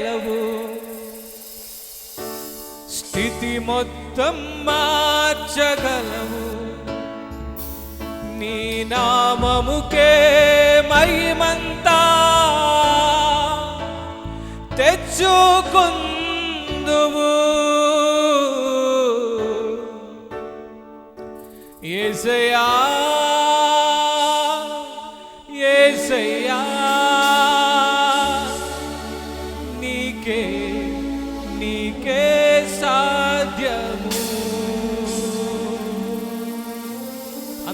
చేయగలవు స్థితి మొత్తం మార్చగలవు. నీ నామముకే మహిమంతా. తెచ్చుకుందువు. ఏసయ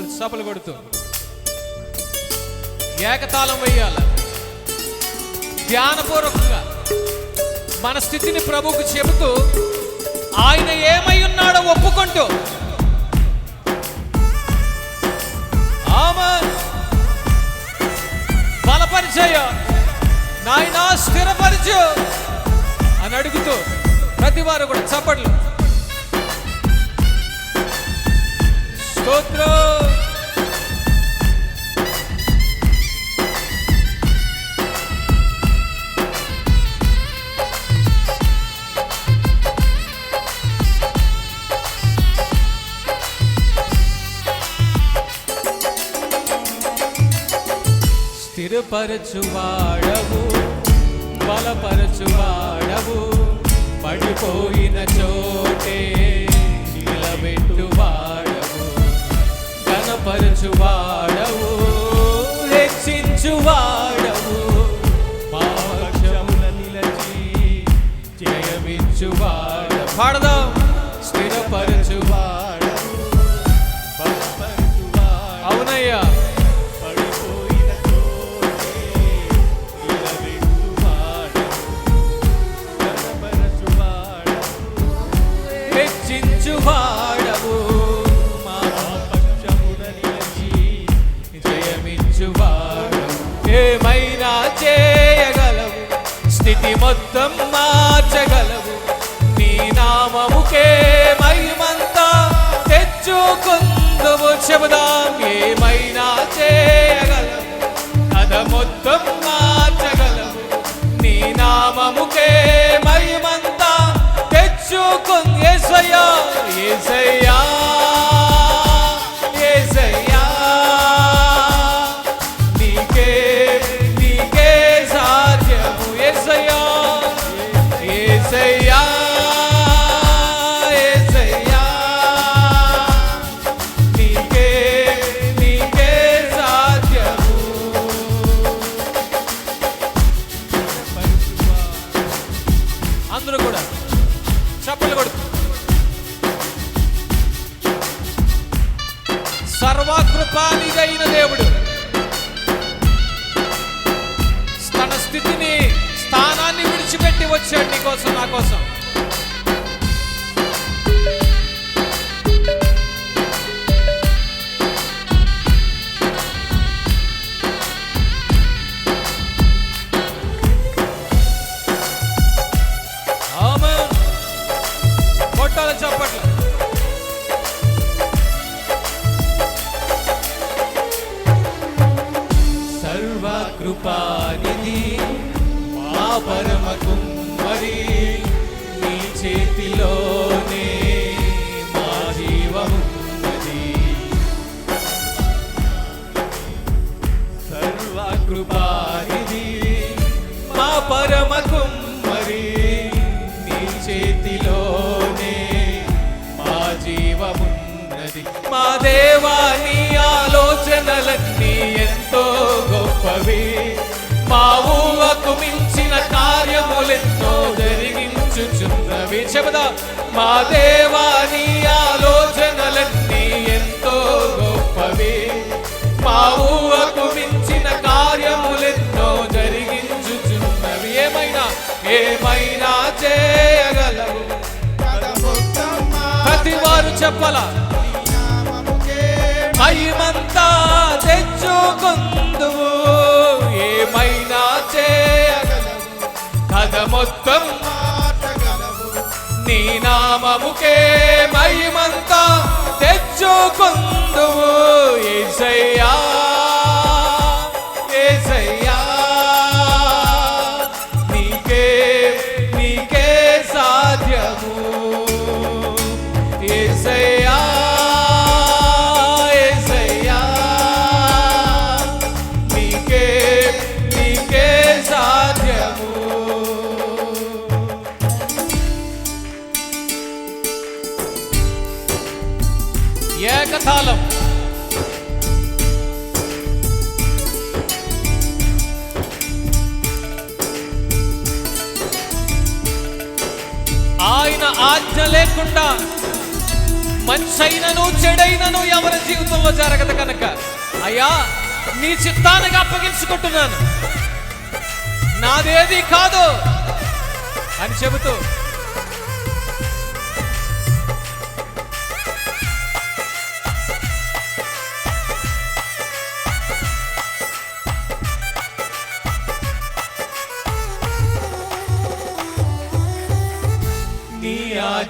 చేతులు చపలు కొడుతూ. ఏకతాళం వేయాల. ధ్యానపూర్వకంగా మన స్థితిని ప్రభువుకు చెబుతూ ఆయన ఏమై ఉన్నాడో ఒప్పుకుంటూ. ఆమె బలపరిచయ. నాయనా స్థిరపరచు అని అడుగుతూ ప్రతి వారు కూడా చప్పట్లు. స్తోత్రం. బలపరచువాడవు బలపరచువాడవు. పడిపోయిన చోటే నిలబెట్టువాడవు గణపరచువాడవు రక్షించువాడవు. మా పక్షమున నిలచి జయమిచ్చువాడ పాడదాం స్థిరపరచువాడు స్థితి మొత్తం మార్చగలవు. నీ నామముకే మహిమంతా తెచ్చుకుందువు. చెబుదాం ఏమైనా చేయగలవు. కథ మొత్తం మార్చగలవు. నీ నామముకే మహిమంతా తెచ్చుకుంది ఏసయ్యా ఏసయ్య. సర్వకృపానిదైన దేవుడు. తన స్థితిని స్థానాన్ని విడిచిపెట్టి వచ్చాడు నీ కోసం నా కోసం Rupa. గొప్పవి మా ఊహకు మించిన కార్యములెన్నో జరిగించుచున్నవి. చెబుదా మా దేవా నీ ఆలోచనలన్నీ ఎంతో గొప్పవి. మా ఊహకు మించిన కార్యములెన్నో జరిగించుచున్నవి. ఏమైనా ఏమైనా చేయగలవు? ప్రతి వారు చెప్పలా మహిమంతా తెచ్చుకుందువు. ఏమైనా చేయగలవు కథ మొత్తం నీ నామముకే మహిమంతా తెచ్చుకుందువు ఏసయ్యా ఆయన ఆజ్ఞ లేకుండా మంచైనను చెడైనను ఎవరి జీవితంలో జరగదు కనుక. అయ్యా నీ చిత్తానికి అప్పగించుకుంటున్నాను. నాదేది కాదు అని చెబుతూ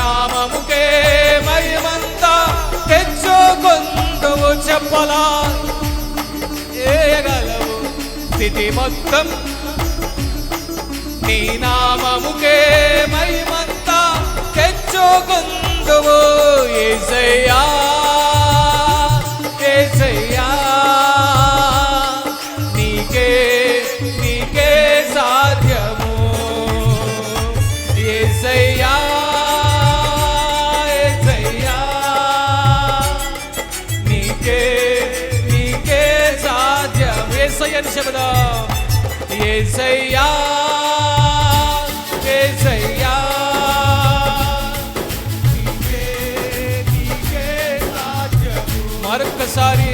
నామముకే మహిమంతా తెచ్చుకొందువు చెప్పలా. చేయగలవు స్థితి మొత్తం. నీ నామముకే మహిమంతా తెచ్చుకుందువు ఏసయ్యా. ఏసయ్యా ఏసయ్యా. నీకే నీకే సాధ్యము. మరొక్కసారి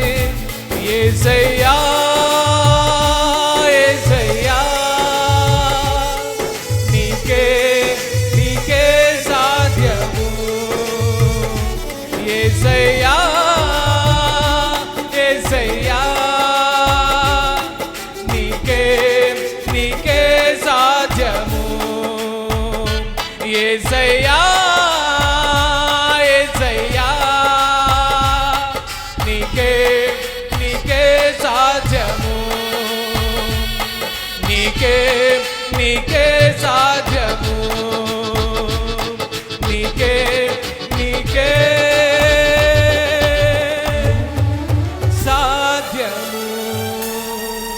ఏసయ్యా ఏసయ్యా. నీకే నీకే సాధ్యము. నీకే నీకే